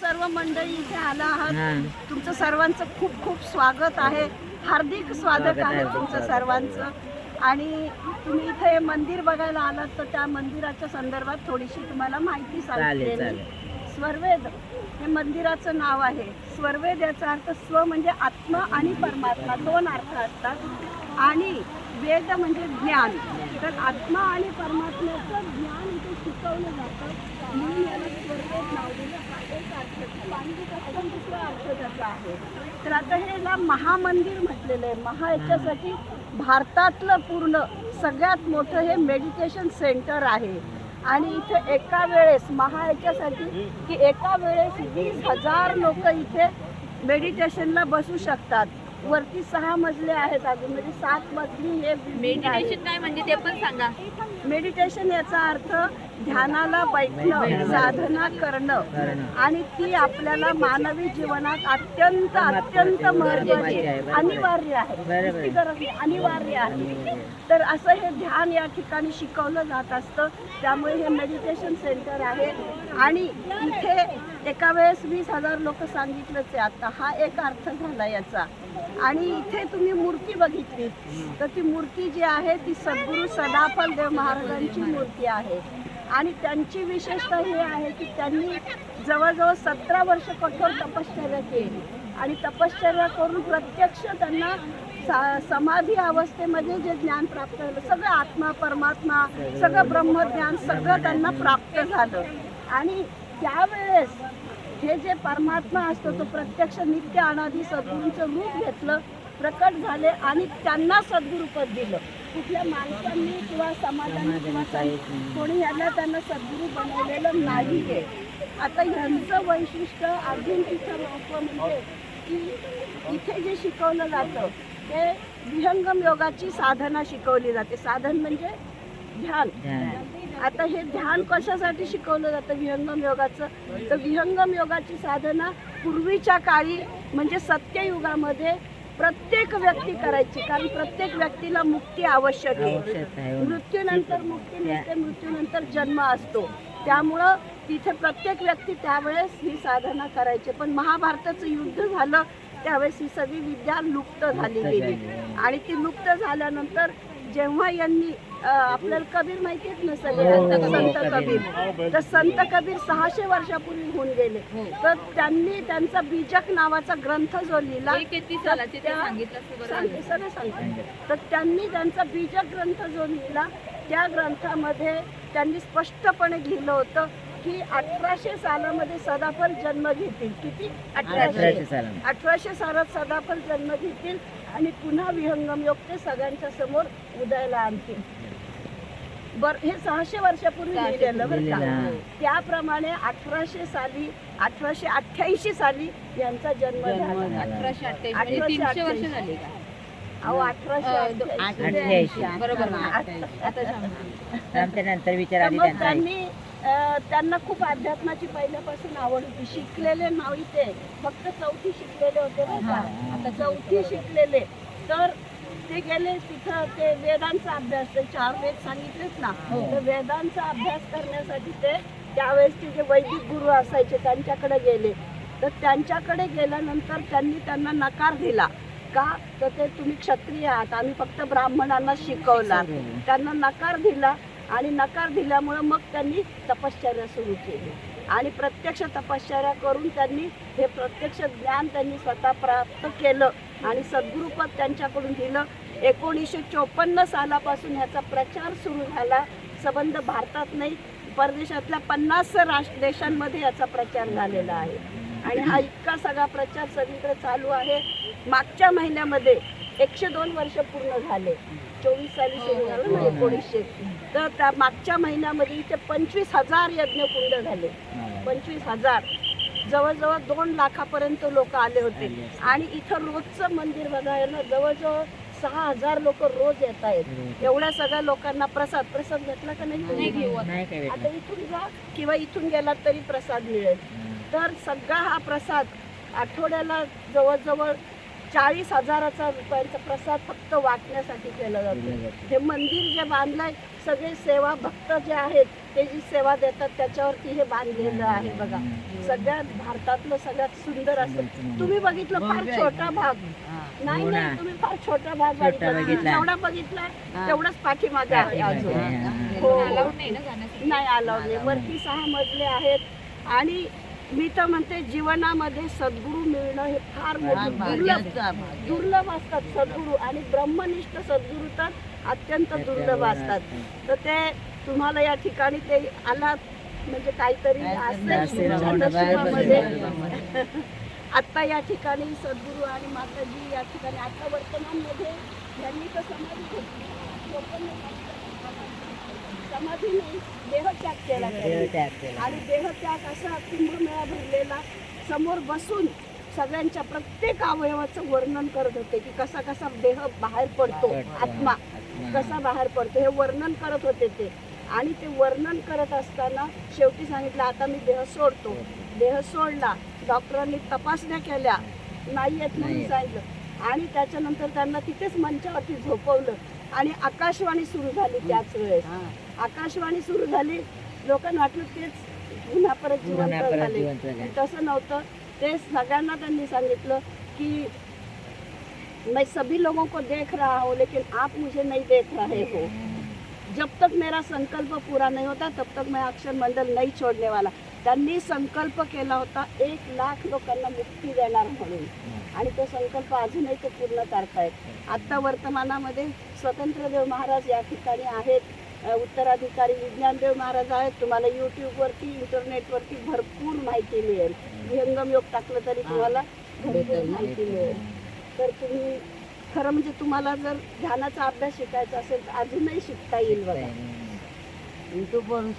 सर्व मंडळी इथे आला. आहात. तुमचं सर्वांचं खूप खूप स्वागत आहे. हार्दिक स्वागत आहे, आहे तुमचं. सर्वांचं. आणि तुम्ही इथे मंदिर बघायला आलात तर त्या मंदिराच्या संदर्भात थोडीशी तुम्हाला माहिती चालेल सांगते चालेल. मी. स्वर्वेद हे मंदिराचं नाव आहे. स्वर्वेद याचा अर्थ स्व म्हणजे आत्मा आणि परमात्मा. दोन अर्थ असतात. आणि वेद म्हणजे ज्ञान. तर आत्मा आणि परमात्म्याचं ज्ञान इथे जातं म्हणून याला स्वर्गेत नाव दिलं हा एक अर्थ झाला. आणि दुसरा अर्थ त्याचा आहे. तर आता हे महामंदिर म्हटलेलं आहे. महा याच्यासाठी भारतातलं पूर्ण सगळ्यात मोठं हे मेडिटेशन सेंटर आहे. आणि इथे एका वेळेस महा याच्यासाठी की एका वेळेस वीस हजार लोक इथे मेडिटेशनला बसू शकतात. वरती सहा मजले आहेत अजून म्हणजे सात मजली हे building आहे. मेडिटेशन काय म्हणजे ते पण सांगा. मेडिटेशन याचा अर्थ ध्यानाला बैठणं. साधना करणं. आणि ती आपल्याला मानवी जीवनात अत्यंत अत्यंत महत्त्वाची महत्वाची. अनिवार्य आहे. गरज नाही, अनिवार्य आहे. तर असं हे ध्यान या ठिकाणी शिकवलं जात असतं. त्यामुळे हे मेडिटेशन सेंटर आहे. आणि इथे एका वेळेस वीस हजार लोक सांगितलंच आहे. आता हा एक अर्थ झाला याचा. आणि इथे तुम्ही मूर्ती बघितली. तर ती मूर्ती जी आहे ती सद्गुरू सदाफल देव महाराजांची मूर्ती आहे. आणि त्यांची विशेषता ही आहे की त्यांनी जवळजवळ सतरा वर्ष कठोर तपश्चर्या केली. आणि तपश्चर्या करून प्रत्यक्ष त्यांना सा- समाधी अवस्थेमध्ये जे ज्ञान प्राप्त झालं सगळं आत्मा परमात्मा सगळं ब्रह्मज्ञान सगळं त्यांना प्राप्त झालं. आणि त्यावेळेस हे जे परमात्मा असतो तो प्रत्यक्ष नित्य अनादी सद्गुरूंचं रूप घेतलं प्रकट झाले आणि त्यांना सद्गुरुपद दिलं कुठल्या माणसांनी किंवा समाजाने किंवा. कोणी याला त्यांना सद्गुरू बनवलेलं नाही आहे आता ह्यांचं वैशिष्ट्य अजून तिचं महत्त्व म्हणजे की इथे जे शिकवलं जातं ते विहंगम योगाची साधना शिकवली जाते साधन म्हणजे ध्यान. आता हे ध्यान कशासाठी शिकवलं जातं? विहंगम योगाचं. तर विहंगम योगाची साधना पूर्वीच्या काळी म्हणजे सत्ययुगामध्ये प्रत्येक व्यक्ती करायची. कारण प्रत्येक व्यक्तीला मुक्ती आवश्यक आहे. मृत्यूनंतर मुक्ती मिळते मृत्यूनंतर जन्म असतो. त्यामुळं तिथे प्रत्येक व्यक्ती त्यावेळेस ही साधना करायची. पण महाभारताचं युद्ध झालं त्यावेळेस ही सगळी विद्या लुप्त झाली गेली. आणि ती लुप्त झाल्यानंतर जेव्हा यांनी आपल्याला कबीर माहिती आहेत ना हो, सगळे? हो, हो, संत कबीर. तर संत कबीर सहाशे वर्षापूर्वी होऊन गेले. तर त्यांनी त्यांचा बीजक नावाचा ग्रंथ जो लिहिला सगळं तर त्यांनी त्यांचा बीजक ग्रंथ जो लिहिला त्या ग्रंथामध्ये त्यांनी स्पष्टपणे लिहिलं होतं की अठराशे सालामध्ये सदाफल जन्म घेतील. किती? अठराशे. साला अठराशे सालात सदाफल जन्म घेतील. आणि पुन्हा विहंगम योग ते सगळ्यांच्या समोर उदयाला आणतील बर हे सहाशे वर्षापूर्वी लिहिलेलं बरं का. त्याप्रमाणे अठराशे साली अठराशे अठ्ठ्याऐंशी साली यांचा जन्म झाला. अठराशे अठ्ठावीस म्हणजे वर्ष अठ्ठावीस. झाली का अहो अठराशे अठ्ठ्याऐंशी. अठ्ठ्याऐंशी. बरोबर अठ्ठ्याऐंशी. आता. त्यांनी त्यांना खूप अध्यात्माची पहिल्यापासून आवड होती. शिकलेले इथे फक्त चौथी शिकलेले होते आता चौथी शिकलेले. तर ते गेले तिथं ते वेदांचा अभ्यास ते चार वेद सांगितलेच ना तर वेदांचा अभ्यास करण्यासाठी ते त्यावेळेसचे जे वैदिक गुरु असायचे त्यांच्याकडे गेले. तर त्यांच्याकडे गेल्यानंतर त्यांनी त्यांना नकार दिला. का? तर ते तुम्ही क्षत्रिय आहात आम्ही फक्त ब्राह्मणांना शिकवणार. त्यांना नकार दिला. आणि नकार दिल्यामुळं मग त्यांनी तपश्चर्या सुरू केली. आणि प्रत्यक्ष तपश्चर्या करून त्यांनी हे प्रत्यक्ष ज्ञान त्यांनी स्वतः प्राप्त केलं आणि सद्गुरुपद त्यांच्याकडून दिलं. एकोणीसशे चोपन्न सालापासून ह्याचा प्रचार सुरू झाला. संबंध भारतात नाही परदेशातल्या पन्नास राष्ट्र देशांमध्ये याचा प्रचार झालेला आहे. आणि हा इतका सगळा प्रचार सगळीकडे चालू आहे. मागच्या महिन्यामध्ये एकशे दोन वर्ष पूर्ण झाले. चोवीस साली सुरू झालं ना एकोणीसशे. तर त्या मागच्या महिन्यामध्ये इथे पंचवीस हजार यज्ञकुंड झाले. पंचवीस हजार. जवळजवळ दोन लाखापर्यंत लोक आले होते. आणि इथं रोजचं मंदिर बघायला जवळजवळ सहा हजार लोक रोज येत आहेत. एवढ्या सगळ्या लोकांना प्रसाद. प्रसाद घेतला का नाही? नाही घेऊ आता इथून जा किंवा इथून गेलात तरी प्रसाद मिळेल. तर सगळा हा प्रसाद आठवड्याला जवळजवळ चाळीस हजाराचा रुपयांचा प्रसाद फक्त वाटण्यासाठी केला जातो. हे मंदिर जे बांधलंय सगळे सेवा भक्त जे आहेत ते जी सेवा देतात त्याच्यावरती हे बांधलेलं आहे बघा. सगळ्यात भारतातलं सगळ्यात सुंदर असं. तुम्ही बघितलं फार छोटा भाग. नाही हो. नाही तुम्ही फार छोटा भाग बघितला. जेवढा बघितला तेवढाच पाठीमागे आहे अजून. हो. नाही ना जाण्यासाठी? नाही अलाउड वरती सहा मजले आहेत. आणि मी तर म्हणते जीवनामध्ये सद्गुरू मिळणं हे फार मोठं दुर्लभ दुर्लभ असतात सद्गुरू आणि ब्रह्मनिष्ठ सद्गुरू तर अत्यंत दुर्लभ असतात. तर ते तुम्हाला या ठिकाणी ते आलात म्हणजे काहीतरी असेल असेल, तुमच्या हो ना, नशिबामध्ये. बरोबर. आता या ठिकाणी सद्गुरू आणि माताजी या ठिकाणी आता वर्तमानमध्ये यांनी तर समाधी घेतली लोकांनी समाधी नाही देहत्याग केला. आणि देहत्याग असा कुंभमेळा भरलेला समोर बसून सगळ्यांच्या प्रत्येक अवयवाचं वर्णन करत होते की कसा कसा देह बाहेर पडतो आत्मा कसा बाहेर पडतो हे वर्णन करत होते ते. आणि ते वर्णन करत असताना शेवटी सांगितलं आता मी देह सोडतो. देह सोडला. डॉक्टरांनी तपासण्या केल्या. नाही येत म्हणून नाही. सांगितलं. आणि त्याच्यानंतर त्यांना तिथेच मंचावरती झोपवलं. आणि आकाशवाणी सुरू झाली त्याच वेळेस. आकाशवाणी सुरू झाली. लोकांना वाटलं तेच पुन्हा परत जिवंत झाले. तसं नव्हतं. ते सगळ्यांना त्यांनी सांगितलं की मैं सभी लोगों को देख रहा हूँ लेकिन आप मुझे नहीं देख रहे हो. जब तक मेरा संकल्प पूरा नहीं होता तब तक मैं अक्षर मंडल नहीं छोड़ने वाला. त्यांनी संकल्प केला होता एक लाख लोकांना मुक्ती देणार म्हणून. आणि तो संकल्प अजूनही ते पूर्ण करतायत. आत्ता वर्तमानामध्ये स्वतंत्रदेव महाराज या ठिकाणी आहेत. उत्तराधिकारी विज्ञानदेव महाराज आहेत. तुम्हाला यूट्यूबवरती इंटरनेटवरती भरपूर माहिती मिळेल. विहंगम योग टाकलं तरी तुम्हाला भरपूर माहिती मिळेल. तर तुम्ही खरं म्हणजे तुम्हाला जर ध्यानाचा अभ्यास शिकायचा असेल तर अजूनही शिकता येईल बघा. युट्यूबवरून